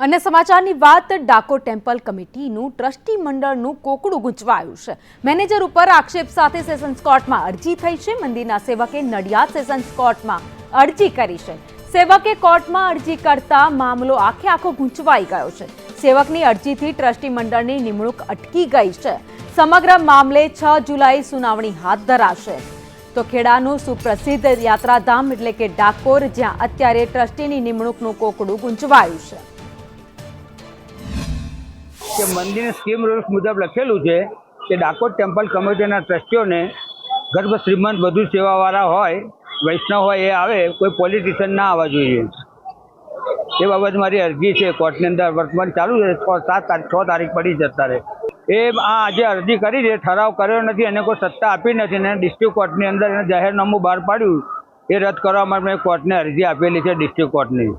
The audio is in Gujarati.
અને સમાચારની વાત ડાકોર ટેમ્પલ કમિટીનું ટ્રસ્ટી મંડળનું કોકડું ગૂંચવાયું છે. મેનેજર ઉપર આક્ષેપ સાથે સેશન્સ કોર્ટમાં અરજી થઈ છે. મંદિરના સેવકે નડિયાદ સેશન્સ કોર્ટમાં અરજી કરી છે. સેવકે કોર્ટમાં અરજી કરતા મામલો આખે આખો ગૂંચવાઈ ગયો છે. સેવકની અરજીથી ટ્રસ્ટી મંડળની નિમણૂક અટકી ગઈ છે. સમગ્ર મામલે છ જુલાઈ સુનાવણી હાથ ધરાશે. તો ખેડાનું સુપ્રસિદ્ધ યાત્રાધામ એટલે કે ડાકોર, જ્યાં અત્યારે ટ્રસ્ટીની નિમણૂકનું કોકડું ગૂંચવાયું છે. કે મંદિરની સ્કીમ રૂલ્સ મુજબ લખેલું છે કે ડાકોર ટેમ્પલ કમિટીના ટ્રસ્ટીઓને ગર્ભ, શ્રીમંત, વધુ સેવાવાળા હોય, વૈષ્ણવ હોય, એ આવે, કોઈ પોલિટિશિયન ના આવવા જોઈએ. એ બાબત મારી અરજી છે કોર્ટની અંદર વર્તમાન ચાલુ છે, છ સાત તારીખ, છ તારીખ પડી છે અત્યારે. એ આ આજે અરજી કરી છે, ઠરાવ કર્યો નથી, એને કોઈ સત્તા આપી નથી અને ડિસ્ટ્રિક્ટ કોર્ટની અંદર એને જાહેરનામું બહાર પાડ્યું. એ રદ કરવા માટે મેં કોર્ટને અરજી આપેલી છે ડિસ્ટ્રિક્ટ કોર્ટની